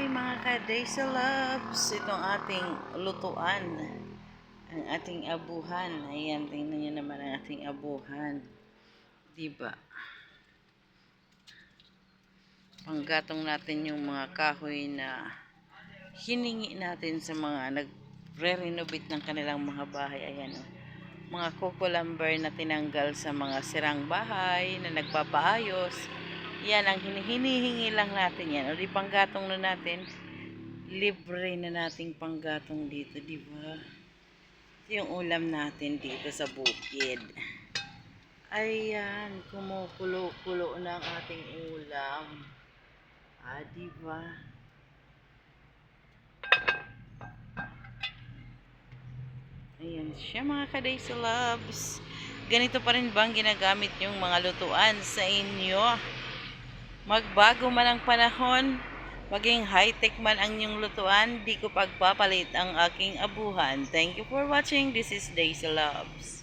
Hi mga ka-Daisy Loves! Itong ating lutuan. Ang ating abuhan. Ayan, tingnan nyo naman ang ating abuhan. Diba? Panggatong natin yung mga kahoy na hiningi natin sa mga nagre-renovate ng kanilang mga bahay. Ayan o. Mga kukulamber na tinanggal sa mga sirang bahay na nagpapaayos. Yan ang hini- hinihingi lang natin yan. O di panggatong na natin. Libre na nating panggatong dito, di ba? Ito yung ulam natin dito sa bukid. Ayan, kumukulo-kulo na ang ating ulam. Ah, di ba? Ayan siya mga ka-Daisy Loves. Ganito pa rin bang ginagamit yung mga lutuan sa inyo? Magbago man ang panahon, maging high-tech man ang inyong lutuan, di ko pagpapalit ang aking abuhan. Thank you for watching. This is Daisy Loves.